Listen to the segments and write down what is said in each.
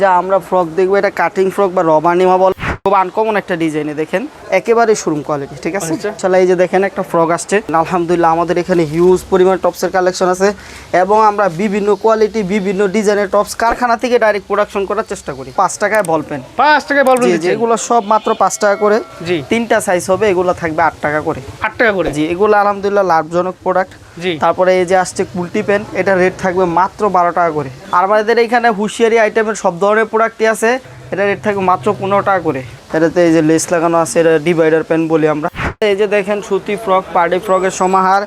যা আমরা ফ্রক দেখব এটা কাটিং ফ্রক বা রবানিমা বল। খুব আনকমন একটা ডিজাইনে দেখেন। একেবারে শোরুম কোয়ালিটি ঠিক আছে? আচ্ছা। চলে এই যে দেখেন একটা ফ্রক আসছে। আলহামদুলিল্লাহ আমাদের এখানে হিউজ পরিমাণ টপসের কালেকশন আছে এবং আমরা বিভিন্ন কোয়ালিটি বিভিন্ন ডিজাইনের টপস কারখানা থেকে ডাইরেক্ট প্রোডাকশন করার চেষ্টা করি। পাঁচ টাকায় বল পেন পাঁচ টাকায় জি এগুলো সব মাত্র পাঁচ টাকা করে। জি। তিনটা সাইজ হবে এগুলো থাকবে আট টাকা করে। আট টাকা করে? জি এগুলো আলহামদুলিল্লাহ লাভজনক প্রোডাক্ট তারপরে এই যে আসছে কুলটি পেন এটা রেট থাকবে মাত্র বারো টাকা করে। আর আমাদের এখানে হুঁশিয়ারি আইটেমের সব ধরনের প্রোডাক্টই আছে। এটা রেট থাকবে মাত্র পনেরো টাকা করে। এটাতে এই যে লেস লাগানো আছে এটা ডিভাইডার পেন বলি আমরা। এই যে দেখেন সুতি ফ্রক পার্টি ফ্রকের সমাহার।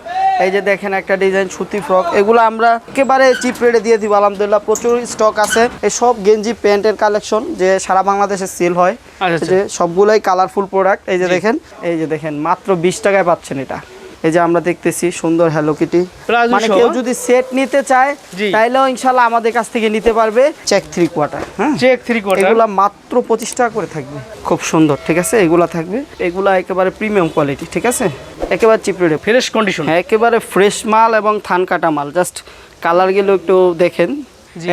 এই যে দেখেন একটা ডিজাইন সুতি ফ্রক এগুলো আমরা একেবারে চিপ রেটে দিয়ে দিব আলহামদুলিল্লাহ। প্রচুর স্টক আছে। এই সব গেঞ্জি প্যান্টের কালেকশন যে সারা বাংলাদেশে সেল হয়। আচ্ছা, এই যে সবগুলোই কালারফুল প্রোডাক্ট এই যে দেখেন এই যে দেখেন মাত্র বিশ টাকায় পাচ্ছেন এটা। এই যে আমরা দেখতেছি সুন্দর হ্যালো কিটি মানে কেউ যদি সেট নিতে চায়। তাইলেও ইনশাল্লাহ আমাদের কাছ থেকে নিতে পারবে চেক থ্রি কোয়ার্টার হ্যাঁ? চেক থ্রি কোয়ার্টার এগুলা মাত্র পঁচিশ টাকা করে থাকবে। খুব সুন্দর ঠিক আছে? এগুলা থাকবে। এগুলা একেবারে প্রিমিয়াম কোয়ালিটি ঠিক আছে? একেবারে চিপ রেটে ফ্রেশ কন্ডিশন হ্যাঁ একেবারে ফ্রেশ মাল এবং থান কাটা মাল। জাস্ট কালার গেলে একটু দেখেন।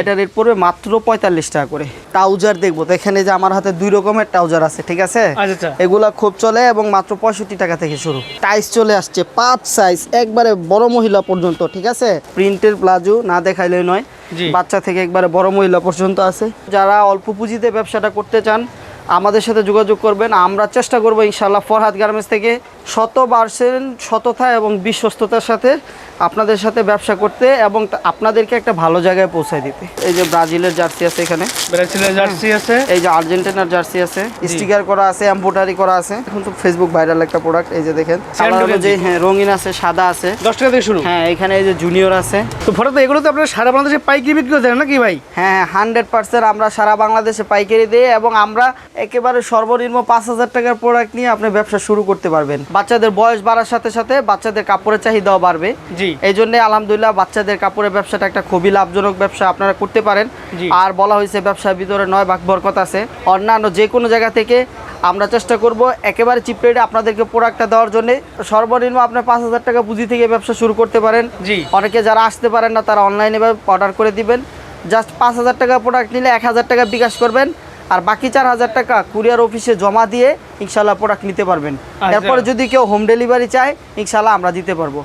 এটা রেট পড়বে মাত্র পঁয়তাল্লিশ টাকা করে। ট্রাউজার দেখব তো এখানে যে আমার হাতে দুই রকমের ট্রাউজার আছে ঠিক আছে? আচ্ছা আচ্ছা। এগুলা খুব চলে এবং মাত্র পঁয়ষট্টি টাকা থেকে শুরু। টাইস চলে আসছে পাঁচ সাইজ একবারে বড় মহিলা পর্যন্ত ঠিক আছে? প্রিন্টের প্লাজো না দেখাইলে নয়। বাচ্চা থেকে একবারে বড় মহিলা পর্যন্ত আছে। যারা অল্প পুঁজিতে ব্যবসাটা করতে চান আমাদের সাথে যোগাযোগ করবেন। আমরা চেষ্টা করব ইনশাল্লাহ ফরহাদ গার্মেন্টস থেকে শত পার্সেন্ট সততা এবং বিশ্বস্ততার সাথে আপনাদের সাথে ব্যবসা করতে এবং আপনাদেরকে একটা ভালো জায়গায় পৌঁছায় দিতে। এই যে ব্রাজিলের জার্সি আছে এখানে। ব্রাজিলের জার্সি আছে। এই যে আর্জেন্টিনার জার্সি আছে। স্টিকার করা আছে এম্বোটারি করা আছে। এখন তো ফেসবুক ভাইরাল একটা প্রোডাক্ট এই যে দেখেন। যে হ্যাঁ রঙিন আছে সাদা আছে। দশ টাকা থেকে শুরু। হ্যাঁ এখানে এই যে জুনিয়র আছে। তো ফটো তো এগুলো তো আপনারা সারা বাংলাদেশে পাইকারি বিক্রি করতে নাকি ভাই? হ্যাঁ হান্ড্রেড পার্সেন্ট আমরা সারা বাংলাদেশে পাইকারি দিই এবং আমরা একেবারে সর্বনিম্ন পাঁচ হাজার টাকার প্রোডাক্ট নিয়ে আপনি ব্যবসা শুরু করতে পারবেন। বাচ্চাদের বয়স বাড়ার সাথে সাথে বাচ্চাদের কাপড়ের চাহিদাও বাড়বে। জি। এই জন্য আলহামদুলিল্লাহ বাচ্চাদের কাপড়ের ব্যবসাটা একটা খুবই লাভজনক ব্যবসা আপনারা করতে পারেন। আর বলা হয়েছে ব্যবসার ভিতরে নয় ভাগ বরকত আছে। অন্যান্য যে কোনো জায়গা থেকে আমরা চেষ্টা করব একেবারে চিপ রেটে আপনাদেরকে প্রোডাক্টটা দেওয়ার জন্য। সর্বনিম্ন আপনার পাঁচ হাজার টাকা পুঁজি থেকে ব্যবসা শুরু করতে পারেন। জি। অনেকে যারা আসতে পারেন না তারা অনলাইনে অর্ডার করে দিবেন। জাস্ট পাঁচ হাজার টাকা প্রোডাক্ট নিলে এক হাজার টাকা বিকাশ করবেন। আর বাকি চার হাজার টাকা কুরিয়ার অফিসে জমা দিয়ে ইনশাল্লাহ প্রোডাক্ট নিতে পারবেন। আচ্ছা। এরপরে যদি কেউ হোম ডেলিভারি চায় ইনশাল্লাহ আমরা দিতে পারব।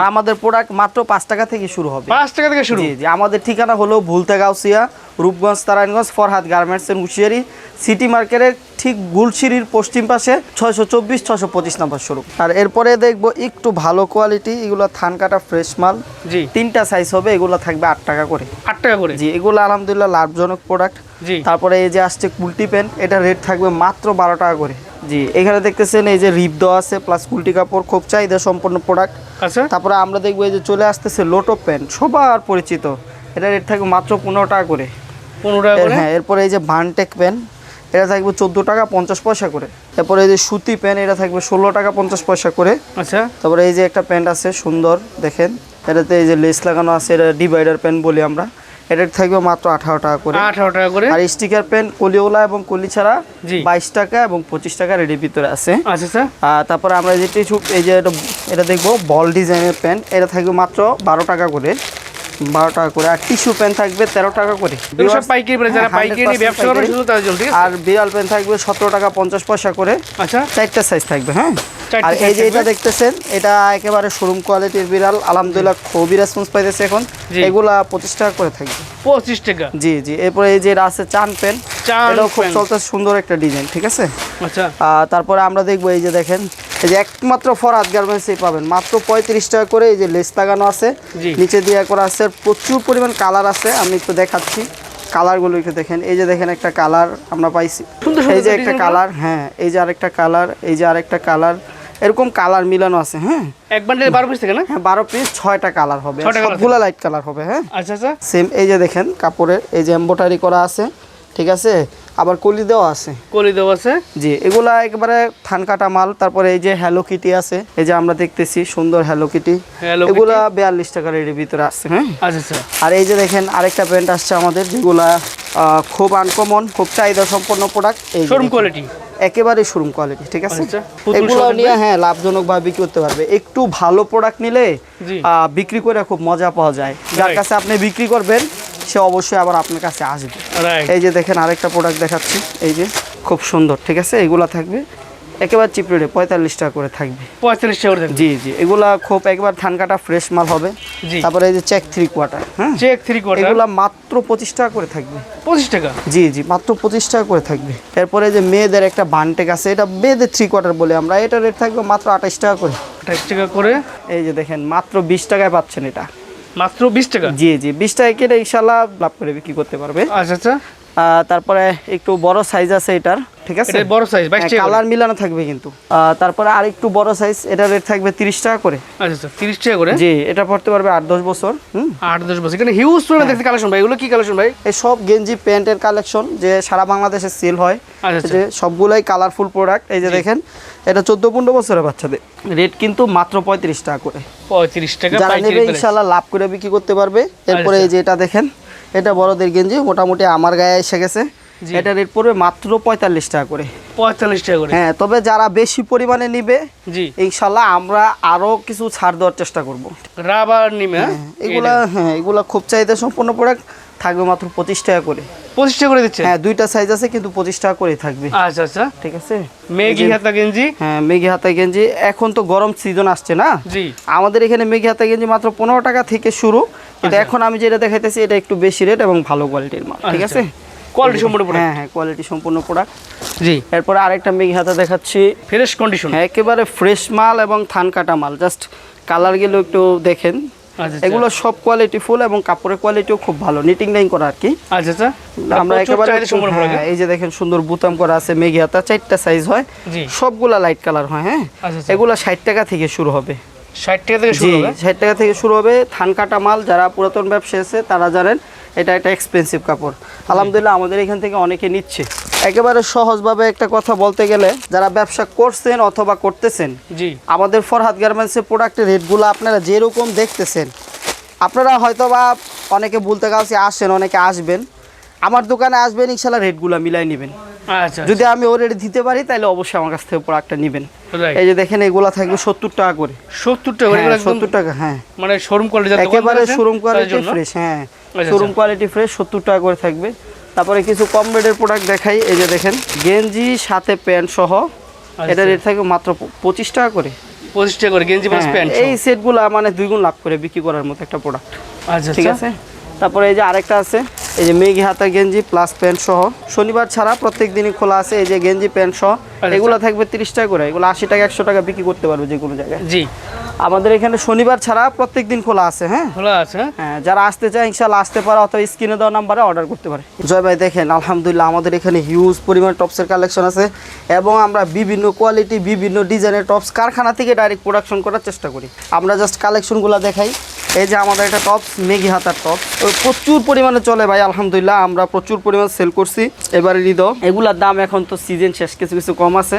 আর আমাদের প্রোডাক্ট মাত্র পাঁচ টাকা থেকে শুরু হবে। পাঁচ টাকা থেকে শুরু। জি আমাদের ঠিকানা হলো ভুলতে গাউসিয়া রূপগঞ্জ তারায়ণগঞ্জ ফরহাদ গার্মেন্টস এন্ড হুশিয়ারি সিটি মার্কেটের ঠিক গুলশিরির পশ্চিম পাশে ছয়শো চব্বিশ ছয়শো পঁচিশ নাম্বার শুরু আর এরপরে দেখব একটু ভালো কোয়ালিটি এগুলো থান কাটা ফ্রেশ মাল। জি। তিনটা সাইজ হবে এগুলো থাকবে আট টাকা করে। আট টাকা করে? জি এগুলো আলহামদুলিল্লাহ লাভজনক প্রোডাক্ট জি। তারপরে এই যে আসছে কুলটি পেন এটা রেট থাকবে মাত্র বারো টাকা করে। জি এখানে দেখতেছেন এই যে রিপ দেওয়া আছে প্লাস কুলটি কাপড় খুব চাহিদা সম্পন্ন প্রোডাক্ট আচ্ছা। তারপরে আমরা দেখব এই যে চলে আসতেছে লোটো পেন সবার পরিচিত। এটা রেট থাকবে মাত্র পনেরো টাকা করে। পনেরো টাকা হ্যাঁ এরপরে এই যে ভানটেক পেন এটা থাকবে চোদ্দ টাকা পঞ্চাশ পয়সা করে। এরপরে এই যে সুতি পেন এটা থাকবে ষোলো টাকা পঞ্চাশ পয়সা করে। আচ্ছা। তারপরে এই যে একটা প্যান্ট আছে সুন্দর দেখেন। এটাতে এই যে লেস লাগানো আছে এটা ডিভাইডার পেন বলি আমরা। এটা থাকবে মাত্র আঠারো টাকা করে। আঠারো টাকা করে। আর স্টিকার পেন কলিওলা এবং কলি ছাড়া বাইশ টাকা এবং পঁচিশ টাকা রেডির ভিতরে আছে। আচ্ছা আচ্ছা। আর তারপরে আমরা যে এই যে এটা এটা দেখব বল ডিজাইনের প্যান্ট। এটা থাকবে মাত্র বারো টাকা করে। বারো টাকা করে। আর টিস্যু পেন থাকবে তেরো টাকা করে। এগুলো পাইকারি যারা হ্যাঁ, আর বিড়াল পেন থাকবে সতেরো টাকা পঞ্চাশ পয়সা করে। আচ্ছা। চারটা সাইজ থাকবে হ্যাঁ? আর এই যে এটা দেখতেছেন এটা একেবারে শোরুম কোয়ালিটির বিড়াল আলহামদুলিল্লাহ খুবই রেসপন্স পাইতেছে এখন। এগুলা পঁচিশ টাকা করে থাকবে। পঁচিশ টাকা? জি জি। এরপরে এই যে আছে চান পেন এটাও খুব। চলতে সুন্দর একটা ডিজাইন ঠিক আছে? আচ্ছা। তারপরে আমরা দেখব এই যে দেখেন এই যে একমাত্র ফরাদ গার্মেন্টসই পাবেন। মাত্র পঁয়ত্রিশ টাকা করে এই যে লেস লাগানো আছে। নিচে দিয়ে করা আছে প্রচুর পরিমাণ কালার আছে। আমি একটু দেখাচ্ছি। কালারগুলো একটু দেখেন। এই যে দেখেন একটা কালার আমরা পাইছি। এই যে একটা কালার হ্যাঁ এই যে আরেকটা কালার এই যে আরেকটা কালার এরকম কালার মিলানো আছে হ্যাঁ? এক বান্ডেল বারো পিস থাকে না? হ্যাঁ বারো পিস 6টা কালার হবে। সবগুলো লাইট কালার হবে হ্যাঁ? আচ্ছা আচ্ছা। সেম এই যে দেখেন কাপড়ের এই যে এমবোটারি করা আছে ঠিক আছে? আবার কলি দেওয়া আছে। কলি দেওয়া আছে? জি এগুলা একেবারে থান কাটা মাল তারপরে এই যে হ্যালো কিটি আছে এই যে আমরা দেখতেছি সুন্দর হ্যালো কিটি এগুলা বিয়াল্লিশ টাকার এর ভিতরে আসছে হ্যাঁ? আচ্ছা আচ্ছা। আর এই যে দেখেন আরেকটা প্যান্ট আসছে আমাদের যেগুলা খুব আনকমন খুব চাহিদা সম্পন্ন প্রোডাক্ট এই শোরুম কোয়ালিটি একেবারে শোরুম কোয়ালিটি ঠিক আছে? আচ্ছা, এগুলো নিয়ে হ্যাঁ লাভজনক ভাবে বিক্রি করতে পারবে। একটু ভালো প্রোডাক্ট নিলে। বিক্রি করে খুব মজা পাওয়া যায়। যার কাছে আপনি বিক্রি করবেন সে অবশ্যই আবার আপনার কাছে আসবে। এই যে দেখেন আরেকটা প্রোডাক্ট দেখাচ্ছি। এই যে খুব সুন্দর ঠিক আছে? এগুলা থাকবে। একেবারে চিপ রেটে পঁয়তাল্লিশ টাকা করে থাকবে। পঁয়তাল্লিশ টাকা করে জি জি। এগুলা খুব একবার ধান কাটা ফ্রেশ মাল হবে। তারপরে এই যে চেক থ্রি কোয়ার্টার হ্যাঁ? চেক থ্রি কোয়ার্টার এগুলা মাত্র পঁচিশ টাকা করে থাকবে। পঁচিশ টাকা? জি জি মাত্র পঁচিশ টাকা করে থাকবে। এরপরে যে মেয়েদের একটা বানটেক আছে এটা মেয়েদের থ্রি কোয়ার্টার বলে আমরা। এটা রেট থাকবে মাত্র আঠাশ টাকা করে। আঠাশ টাকা করে। এই যে দেখেন মাত্র বিশ টাকায় পাচ্ছেন এটা। মাত্র বিশ টাকা? জি জি বিশ টাকা কেটে ইনশাআল্লাহ লাভ করে বিক্রি করতে পারবে। আচ্ছা আচ্ছা। তারপরে একটু বড় সাইজ আছে এটার ঠিক আছে? এটা বড় সাইজ টাকা কালার মিলানো থাকবে কিন্তু। তারপরে আর একটু বড় সাইজ এটা রেট থাকবে তিরিশ টাকা করে। আচ্ছা আচ্ছা তিরিশ টাকা করে? জি এটা পড়তে পারবে আট দশ বছর আট দশ বছর এখানে হিউজ পরিমাণ দেখতে কালেকশন ভাই এগুলো কি কালেকশন ভাই? এই সব গেঞ্জি প্যান্টের কালেকশন যে সারা বাংলাদেশে সেল হয়। আচ্ছা, এই যে সবগুলাই কালারফুল প্রোডাক্ট এই যে দেখেন এটা চোদ্দ পনেরো বছরের বাচ্চাদের। রেট কিন্তু মাত্র পঁয়ত্রিশ টাকা করে। পঁয়ত্রিশ টাকা যারা নেবে ইনশাল্লাহ লাভ করে বিক্রি করতে পারবে। এরপরে আচ্ছা। এই যে এটা দেখেন এটা বড়দের গেঞ্জি মোটামুটি আমার গায়ে এসে গেছে। এটা রেট পড়বে মাত্র পঁয়তাল্লিশ টাকা করে। পঁয়তাল্লিশ টাকা করে। হ্যাঁ তবে যারা বেশি পরিমাণে নিবে জি। ইনশাল্লাহ আমরা আরও কিছু ছাড় দেওয়ার চেষ্টা করব। রাবার নিমে হ্যাঁ? এগুলা হ্যাঁ এগুলা খুব চাহিদা সম্পূর্ণ প্রোডাক্ট থাকবে মাত্র পঁচিশ টাকা করে। পঁচিশ টাকা করে দিচ্ছে? হ্যাঁ দুইটা সাইজ আছে কিন্তু পঁচিশ টাকা করে থাকবে। আচ্ছা আচ্ছা। ঠিক আছে? মেঘি হাতা গেঞ্জি? হ্যাঁ মেঘি হাতা গেঞ্জি এখন তো গরম সিজন আসছে না? জি। আমাদের এখানে মেঘি হাতা গেঞ্জি মাত্র পনেরো টাকা থেকে শুরু। কিন্তু আচ্ছা। এখন আমি যেটা দেখাইতেছি এটা একটু বেশি রেট এবং ভালো কোয়ালিটির মাল ঠিক আচ্ছা। আছে? কোয়ালিটি সম্পূর্ণ product। হ্যাঁ হ্যাঁ কোয়ালিটি সম্পূর্ণ প্রোডাক্ট জি। এরপরে আরেকটা মেঘি হাতা দেখাচ্ছি। ফ্রেশ কন্ডিশন হ্যাঁ একেবারে ফ্রেশ মাল এবং থান কাটা মাল। জাস্ট কালারগুলো একটু দেখেন। আচ্ছা এগুলো সব কোয়ালিটি ফুল এবং কাপড়ের কোয়ালিটিও খুব ভালো। নিটিং লাইন করা আর কি। আচ্ছা আচ্ছা। আমরা একেবারে হ্যাঁ, product, এই যে দেখেন সুন্দর বুতাম করা আছে মেঘি হাতা চারটা সাইজ হয়। সবগুলা লাইট কালার হয় হ্যাঁ? এগুলা ষাট টাকা থেকে শুরু হবে। ষাট টাকা থেকে শুরু হবে? ষাট টাকা থেকে শুরু হবে। থান কাটা মাল যারা পুরাতন ব্যবসা আছে তারা জানেন এটা একটা এক্সপেন্সিভ কাপড়। আলহামদুলিল্লাহ আমাদের এখান থেকে অনেকে নিচ্ছে। একেবারে সহজভাবে একটা কথা বলতে গেলে যারা ব্যবসা করছেন অথবা করতেছেন জি। আমাদের ফরহাদ গার্মেন্টসের প্রোডাক্টের রেটগুলো আপনারা যেরকম দেখতেছেন আপনারা হয়তো বা অনেকে বলতে কাছে আসেন অনেকে আসবেন। আমার দোকানে আসবেন ইনশাল্লাহ রেটগুলো মিলাই নেবেন। আচ্ছা যদি আমি ও রেট দিতে পারি তাহলে অবশ্যই আমার কাছ থেকে প্রোডাক্টটা নেবেন। এই যে দেখেন এগুলা থাকবে সত্তর টাকা করে। সত্তর টাকা করে হ্যাঁ, সত্তর টাকা হ্যাঁ। মানে শোরুম কোয়ালিটি একেবারে শোরুম কোয়ালিটি ফ্রেশ হ্যাঁ। আচ্ছা, শোরুম কোয়ালিটি ফ্রেশ সত্তর টাকা করে থাকবে। তারপরে কিছু কম রেটের প্রোডাক্ট দেখাই। এই যে দেখেন গেঞ্জি সাথে প্যান্ট সহ। এটা রেট থাকবে মাত্র পঁচিশ টাকা করে। পঁচিশ টাকা করে গেঞ্জি প্লাস হ্যাঁ, প্যান্ট এই সেটগুলো মানে দুই গুণ লাভ করে বিক্রি করার মতো একটা প্রোডাক্ট আচ্ছা ঠিক আচ্ছা। আছে? তারপরে এই যে আরেকটা আছে। এই যে মেঘি হাতা গেঞ্জি প্লাস প্যান্ট সহ। শনিবার ছাড়া প্রত্যেক দিনই খোলা আছে এই যে গেঞ্জি প্যান্ট সহ। আচ্ছা। এগুলো থাকবে তিরিশ টাকা করে। এগুলো আশি টাকা একশো টাকা বিক্রি করতে পারবে যে কোনো জায়গায়। জি। আমাদের এখানে শনিবার ছাড়া প্রত্যেক দিন খোলা আছে হ্যাঁ? খোলা আছে হ্যাঁ? হ্যাঁ যারা আসতে চায় ইনশাল্লাহ আসতে পারে অথবা স্ক্রিনে দেওয়া নাম্বারে অর্ডার করতে পারে। জয় ভাই দেখেন আলহামদুলিল্লাহ আমাদের এখানে হিউজ পরিমাণ টপসের কালেকশন আছে এবং আমরা বিভিন্ন কোয়ালিটি বিভিন্ন ডিজাইনের টপস কারখানা থেকে ডাইরেক্ট প্রোডাকশন করার চেষ্টা করি। আমরা জাস্ট কালেকশনগুলো দেখাই। এই যে আমাদের একটা টপস মেঘি হাতার টপস প্রচুর পরিমাণে চলে ভাই আলহামদুলিল্লাহ। আমরা প্রচুর পরিমাণ সেল করছি। এবারে ঈদ এগুলার দাম এখন তো সিজন শেষ কিছু কিছু কম আছে।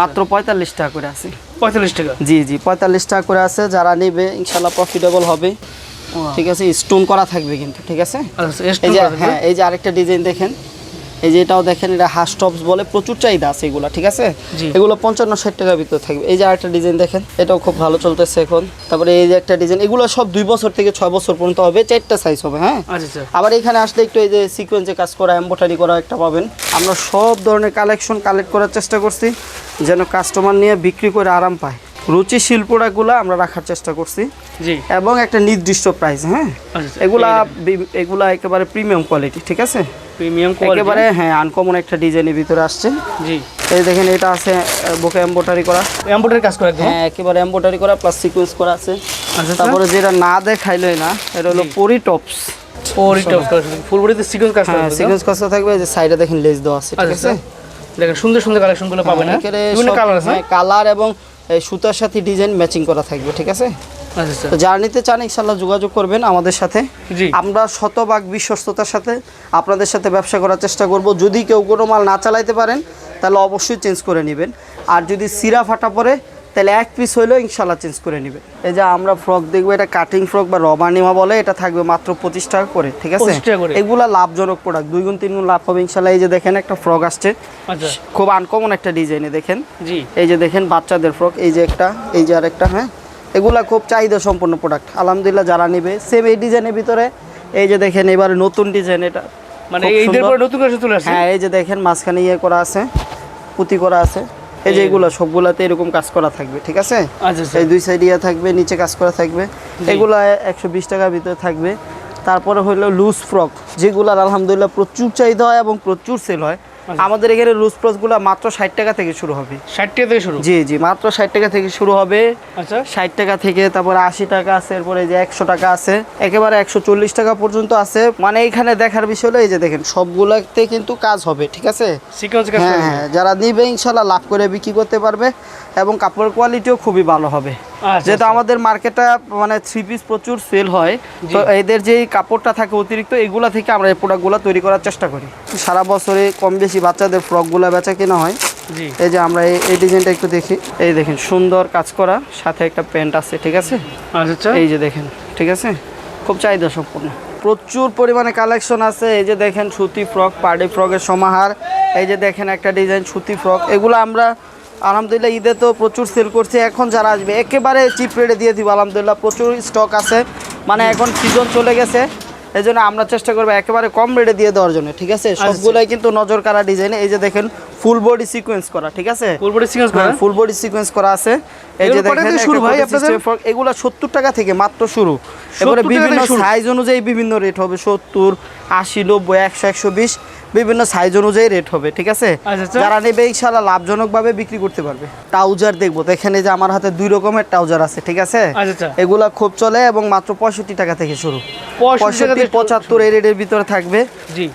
মাত্র পঁয়তাল্লিশ টাকা করে আছে। পঁয়তাল্লিশ টাকা? জি জি পঁয়তাল্লিশ টাকা করে আছে। যারা নেবে ইনশাল্লাহ প্রফিটেবল হবে। ঠিক আছে স্টোন করা থাকবে কিন্তু ঠিক আছে? আচ্ছা এই যে হ্যাঁ এই যে আরেকটা ডিজাইন দেখেন। এই যে এটাও দেখেন এটা হাস টপস বলে প্রচুর চাহিদা আছে এগুলো ঠিক আছে? এগুলো পঞ্চান্ন ষাট টাকার ভিতরে থাকবে। এই যে আরেকটা ডিজাইন দেখেন এটাও খুব ভালো চলতেছে এখন। তারপরে এই যে একটা ডিজাইন এগুলো সব দুই বছর থেকে ছয় বছর পর্যন্ত হবে চারটা সাইজ হবে হ্যাঁ? আচ্ছা আচ্ছা। আবার এখানে আসলে একটু এই যে সিকোয়েন্সে কাজ করা এম্বোটারি করা একটা পাবেন। আমরা সব ধরনের কালেকশন কালেক্ট করার চেষ্টা করছি যেন কাস্টমার নিয়ে বিক্রি করে আরাম পায়। রুচি শিল্পটাগুলো আমরা রাখার চেষ্টা করছি। জি। এবং একটা নির্দিষ্ট প্রাইস হ্যাঁ? আচ্ছা আচ্ছা। এগুলা এগুলা একেবারে প্রিমিয়াম কোয়ালিটি ঠিক আছে? প্রিমিয়াম কোয়ালিটি একেবারে হ্যাঁ আনকমন একটা ডিজাইনের ভিতরে আসছে। জি। এই দেখেন এটা আছে বুকে এম্বোটারি করা। এমব্রয়ডারি কাজ করে হ্যাঁ একেবারে এম্বোটারি করা প্লাস সিকোয়েন্স করা আছে। আচ্ছা তারপরে যেটা না দেখাইলই না এটা হলো। পরি টপস পরি টপস কাজ ফুল বডিতে সিকোয়েন্স কাজ হ্যাঁ সিকোয়েন্স কষ্ট থাকবে যে সাইডে দেখেন লেস দেওয়া আছে ঠিক আচ্ছা আছে? আচ্ছা। দেখেন সুন্দর সুন্দর কালেকশনগুলো পাবেন হ্যাঁ? বিভিন্ন কালার আছে কালার এবং সুতার সাথে ডিজাইন ম্যাচিং করা থাকবে ঠিক আছে? আচ্ছা আচ্ছা। তো যারা নিতে চান ইনশাল্লাহ যোগাযোগ করবেন আমাদের সাথে। আমরা শতভাগ বিশ্বস্ততার সাথে আপনাদের সাথে ব্যবসা করার চেষ্টা করব। যদি কেউ কোনো মাল না চালাইতে পারেন তাহলে অবশ্যই চেঞ্জ করে নেবেন। আর যদি সিরা ফাটা পড়ে তাহলে এক পিস হইলেও ইনশাল্লাহ চেঞ্জ করে নেবেন এই যে আমরা ফ্রক দেখব এটা কাটিং ফ্রক বা রবানিমা বলে এটা থাকবে মাত্র পঁচিশ টাকা করে ঠিক আছে? 25 টাকা করে। এগুলা লাভজনক প্রোডাক্ট দুই গুণ তিন গুণ লাভ হবে ইনশাল্লাহ এই যে দেখেন একটা ফ্রক আসছে। আচ্ছা। খুব আনকমন একটা ডিজাইনে দেখেন। এই যে দেখেন বাচ্চাদের ফ্রক এই যে একটা এই যে আরেকটা হ্যাঁ? এগুলা খুব চাহিদা সম্পন্ন প্রোডাক্ট আলহামদুলিল্লাহ যারা নেবে সেম এই ডিজাইনের ভিতরে এই যে দেখেন এবার নতুন ডিজাইন এটা। মানে সুন্দর। পরে নতুন করে চলে হ্যাঁ এই যে দেখেন মাঝখানে ইয়ে করা আছে পুঁতি করা আছে। এই যে এগুলো সবগুলাতে এরকম কাজ করা থাকবে ঠিক আছে? আচ্ছা আচ্ছা। এই দুই সাইড ইয়া থাকবে নিচে কাজ করা থাকবে। এগুলো একশো বিশ টাকার ভিতরে থাকবে। তারপরে হলো লুজ ফ্রক যেগুলার আলহামদুলিল্লাহ প্রচুর চাহিদা হয় এবং প্রচুর সেল হয়। আমাদের এখানে লুজ ফ্রকগুলো মাত্র ষাট টাকা থেকে শুরু হবে। ষাট টাকা থেকে শুরু? জি জি মাত্র ষাট টাকা থেকে শুরু হবে। আচ্ছা। ষাট টাকা থেকে তারপরে আশি টাকা আছে এরপরে যে একশো টাকা আছে একেবারে একশো চল্লিশ টাকা পর্যন্ত আছে। মানে এখানে দেখার বিষয় হলো এই যে দেখেন সবগুলাতে কিন্তু কাজ হবে ঠিক আছে? হ্যাঁ হ্যাঁ যারা নিবে ইনশাল্লাহ লাভ করে বিক্রি করতে পারবে এবং কাপড়ের কোয়ালিটিও খুবই ভালো হবে। আচ্ছা, যেহেতু আচ্ছা। আমাদের মার্কেটটা মানে থ্রি পিস প্রচুর সেল হয় তো এদের যে কাপড়টা থাকে অতিরিক্ত এগুলা থেকে আমরা এই প্রোডাক্টগুলো তৈরি করার চেষ্টা করি। সারা বছরে কম বেশি বাচ্চাদের ফ্রকগুলো বেচা কেনা হয়। এই যে আমরা এই- এই ডিজাইনটা একটু দেখি। এই দেখেন সুন্দর কাজ করা সাথে একটা প্যান্ট আছে ঠিক আছে? আচ্ছা আচ্ছা। এই যে দেখেন ঠিক আছে? খুব চাহিদা সম্পূর্ণ প্রচুর পরিমাণে কালেকশন আছে। এই যে দেখেন সুতি ফ্রক পার্টি ফ্রকের সমাহার। এই যে দেখেন একটা ডিজাইন সুতি ফ্রক এগুলো আমরা আলহামদুলিল্লাহ ঈদে তো প্রচুর সেল করছি। এখন যারা আসবে একেবারে চিপ রেটে দিয়ে দিব। আলহামদুলিল্লাহ প্রচুর স্টক আছে। মানে এখন সিজন চলে গেছে। এই জন্য আমরা চেষ্টা করব একেবারে কম রেটে দিয়ে দেওয়ার জন্য ঠিক আছে? সবগুলোই কিন্তু নজর কাড়া ডিজাইন এই যে দেখেন ফুল বডি সিকোয়েন্স করা ঠিক আছে? পুরোপুরি সিকোয়েন্স করা? ফুল বডি সিকোয়েন্স করা আছে। এই যে দেখেন শুরু ভাই আপনাদের? এগুলো সত্তর টাকা থেকে মাত্র শুরু। এবারে বিভিন্ন সাইজ অনুযায়ী বিভিন্ন রেট হবে। সত্তর আশি নব্বই একশো একশো বিশ। বিভিন্ন সাইজ অনুযায়ী রেট হবে ঠিক আছে? আচ্ছা, আচ্ছা। যারা নেবে ইনশাল্লাহ লাভজনকভাবে বিক্রি করতে পারবে। ট্রাউজার দেখব দেখেন এই যে আমার হাতে দুই রকমের ট্রাউজার আছে ঠিক আছে? আচ্ছা এগুলা খুব চলে এবং মাত্র পঁয়ষট্টি টাকা থেকে শুরু। পঁয়ষট্টি পঁচাত্তর এই রেটের ভিতরে থাকবে।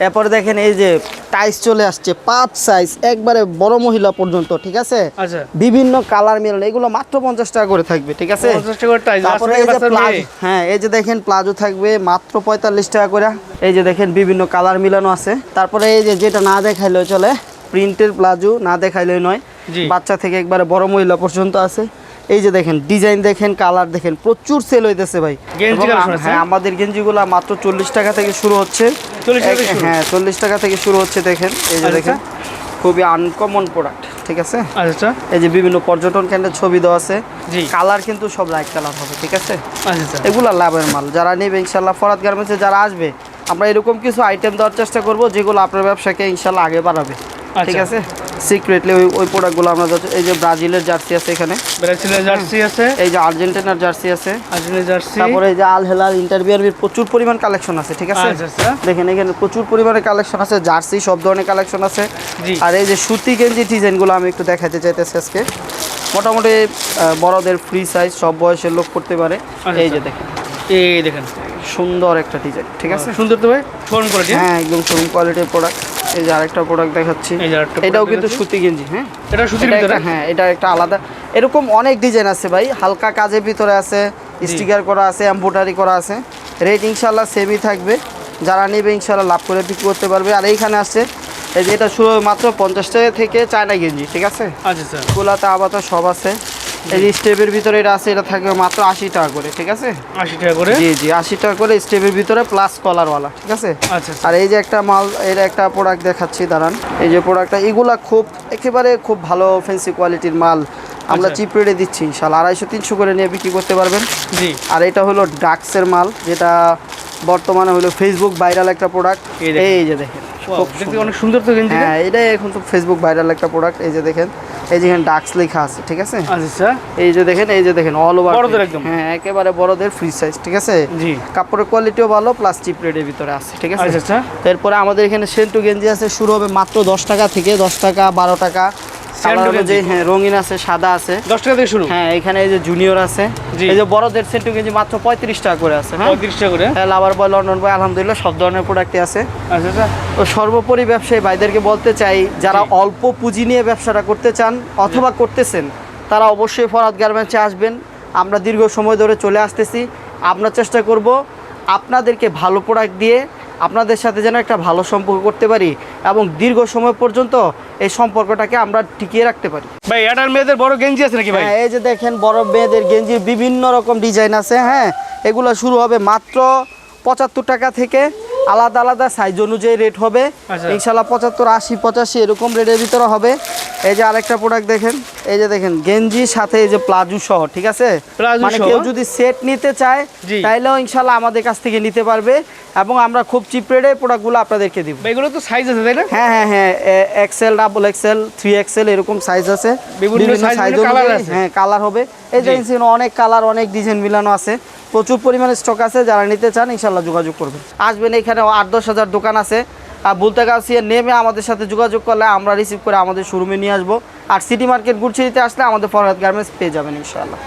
এরপরে দেখেন এই যে টাইস চলে আসছে পাঁচ সাইজ একবারে বড় মহিলা পর্যন্ত ঠিক আছে? বিভিন্ন কালার মিলন এগুলো মাত্র পঞ্চাশ টাকা করে থাকবে ঠিক আছে? তারপরে এই যে প্লাজো হ্যাঁ এই যে দেখেন প্লাজো থাকবে মাত্র পঁয়তাল্লিশ টাকা করে। এই যে দেখেন বিভিন্ন কালার মিলানো আছে। তারপরে এই যে যেটা না দেখাইলেও চলে প্রিন্টের প্লাজো না দেখাইলেও নয়। বাচ্চা থেকে একবারে বড় মহিলা পর্যন্ত আছে। এই যে দেখেন ডিজাইন দেখেন কালার দেখেন প্রচুর সেল হইতেছে ভাই। হ্যাঁ আমাদের গেঞ্জিগুলো মাত্র চল্লিশ টাকা থেকে শুরু হচ্ছে। 40 টাকা থেকে হ্যাঁ চল্লিশ টাকা থেকে শুরু হচ্ছে দেখেন। এই যে আচ্ছা। দেখেন খুবই আনকমন প্রোডাক্ট ঠিক আছে? আচ্ছা। এই যে বিভিন্ন পর্যটন কেন্দ্রের ছবি দেওয়া আছে। জি। কালার কিন্তু সব লাইট কালার হবে ঠিক আছে? আচ্ছা। এগুলো লাভের মাল। যারা নেবে ইনশাল্লাহ ফরাত গার্মেন্টসে যারা আসবে আমরা এরকম কিছু আইটেম দেওয়ার চেষ্টা করব যেগুলো আপনার ব্যবসাকে ইনশাল্লাহ আগে বাড়াবে। ঠিক আচ্ছা। আছে? সিক্রেটলি ওই ওই প্রোডাক্টগুলো আমরা এই যে ব্রাজিলের জার্সি আছে এখানে। ব্রাজিলের জার্সি আছে। এই যে আর্জেন্টিনার জার্সি আছে। আর্জেন্টিনার জার্সি। তারপরে এই যে আল হেলাল ইন্টারভিউর প্রচুর পরিমাণ কালেকশন আছে ঠিক আছে? আচ্ছা আচ্ছা। দেখেন এখানে প্রচুর পরিমাণে কালেকশন আছে জার্সি সব ধরনের কালেকশন আছে। আর এই যে সুতি গেঞ্জি ডিজাইনগুলো আমি একটু দেখাতে চাইতেছি আজকে। মোটামুটি বড়দের ফ্রি সাইজ সব বয়সের লোক করতে পারে। এই যে। দেখেন। এই দেখেন। সুন্দর একটা ডিজাইন ঠিক আছে? সুন্দর তো ভাই? হ্যাঁ একদম শোরুম কোয়ালিটির প্রোডাক্ট এই যে আরেকটা প্রোডাক্ট দেখাচ্ছি। এটাও কিন্তু। সুতি গেঞ্জি হ্যাঁ? এটা সুতির ভিতরে? হ্যাঁ এটা একটা আলাদা। এরকম অনেক ডিজাইন আছে ভাই। হালকা কাজের ভিতরে আছে স্টিকার করা আছে এম্বোটারি করা আছে। রেট ইনশাল্লাহ সেমই থাকবে। যারা নেবে ইনশাল্লাহ লাভ করে বিক্রি করতে পারবে। আর এইখানে আছে এই যে এটা শুরু মাত্র পঞ্চাশ টাকা থেকে চায়না গেঞ্জি ঠিক আছে? আচ্ছা আচ্ছা। গোলাতে আবাতা সব আছে। এই স্টেপের ভিতরে এটা আছে এটা থাকবে মাত্র আশি টাকা করে ঠিক আছে? আশি টাকা করে? জি জি আশি টাকা করে স্টেপের ভিতরে প্লাস কলারওয়ালা ঠিক আছে? আচ্ছা আচ্ছা। আর এই যে একটা মাল এর একটা প্রোডাক্ট দেখাচ্ছি দাঁড়ান। এই যে প্রোডাক্টটা এগুলা খুব একেবারে খুব ভালো ফেন্সি কোয়ালিটির মাল। আমরা আচ্ছা। চিপ রেটে দিচ্ছি ইনশাল্লাহ আড়াইশো তিনশো করে নিয়ে বিক্রি করতে পারবেন। জি। আর এটা হলো ডাক্সের মাল যেটা বর্তমানে হলো ফেসবুক ভাইরাল একটা প্রোডাক্ট এই যে দেখেন। দেখতে অনেক সুন্দর তো গেঞ্জি হ্যাঁ এটাই এখন তো ফেসবুক ভাইরাল একটা প্রোডাক্ট এই যে দেখেন এই যে এখানে ডাক্স লেখা আছে ঠিক আছে? আচ্ছা। আচ্ছা এই যে দেখেন এই যে দেখেন অল ওভার বড়দের একদম। হ্যাঁ একেবারে বড়দের ফ্রি সাইজ ঠিক আছে? জি। কাপড়ের কোয়ালিটিও ভালো প্লাস চিপ রেটের ভিতরে আছে ঠিক আছে? আচ্ছা তারপরে এরপরে আমাদের এখানে সেন্টু গেঞ্জি আছে শুরু হবে মাত্র দশ টাকা থেকে দশ টাকা বারো টাকা। হ্যাঁ রঙিন আছে সাদা আছে। দশ টাকা থেকে শুরু। হ্যাঁ এখানে এই যে জুনিয়র আছে। এই যে বড়দের সেন্টু গেঞ্জি মাত্র পঁয়ত্রিশ টাকা করে আছে হ্যাঁ? পঁয়ত্রিশ টাকা করে। হ্যাঁ লাভার বয় লন্ডন বয় আলহামদুলিল্লাহ সব ধরনের প্রোডাক্টই আছে। আচ্ছা আচ্ছা। তো সর্বোপরি ব্যবসায়ী ভাইদেরকে বলতে চাই যারা অল্প পুঁজি নিয়ে ব্যবসাটা করতে চান অথবা করতেছেন তারা অবশ্যই ফরাদ গার্মেন্টসে আসবেন। আমরা দীর্ঘ সময় ধরে চলে আসতেছি। আমরা চেষ্টা করব আপনাদেরকে ভালো প্রোডাক্ট দিয়ে আপনাদের সাথে যেন একটা ভালো সম্পর্ক করতে পারি এবং দীর্ঘ সময় পর্যন্ত এই সম্পর্কটাকে আমরা টিকিয়ে রাখতে পারি। ভাই এটার মেয়েদের বড় গেঞ্জি আছে নাকি ভাই? হ্যাঁ এই যে দেখেন বড় মেয়েদের গেঞ্জির বিভিন্ন রকম ডিজাইন আছে হ্যাঁ? এগুলো শুরু হবে মাত্র পঁচাত্তর টাকা থেকে আলাদা আলাদা সাইজ অনুযায়ী রেট হবে। আচ্ছা। ইনশাল্লাহ পঁচাত্তর আশি পঁচাশি এরকম রেটের ভিতরে হবে। এই যে আরেকটা প্রোডাক্ট দেখেন এই যে দেখেন গেঞ্জির সাথে এই যে প্লাজু সহ ঠিক আছে? মানে কেউ যদি সেট নিতে চায়। তাইলেও ইনশাল্লাহ আমাদের কাছ থেকে নিতে পারবে এবং আমরা খুব চিপ রেটে প্রোডাক্টগুলো আপনাদেরকে দিব। এগুলো তো সাইজ আছে তাই না? হ্যাঁ হ্যাঁ হ্যাঁ XL double XL three XL এরকম সাইজ আছে। বিভিন্ন আছে। হ্যাঁ কালার হবে। এই যে অনেক কালার অনেক ডিজাইন মিলানো আছে। প্রচুর পরিমাণে স্টক আছে যারা নিতে চান ইনশাল্লাহ যোগাযোগ করবেন। আসবেন এখানে আট দশ হাজার দোকান আছে। বলতে গাছিয়ে নেমে আমাদের সাথে যোগাযোগ করলে আমরা রিসিভ করে আমাদের শোরুমে নিয়ে আসব। আর সিটি মার্কেট গুড়ছিড়িতে আসলে আমাদের ফরহাদ গার্মেন্টস পেয়ে যাবেন ইনশাল্লাহ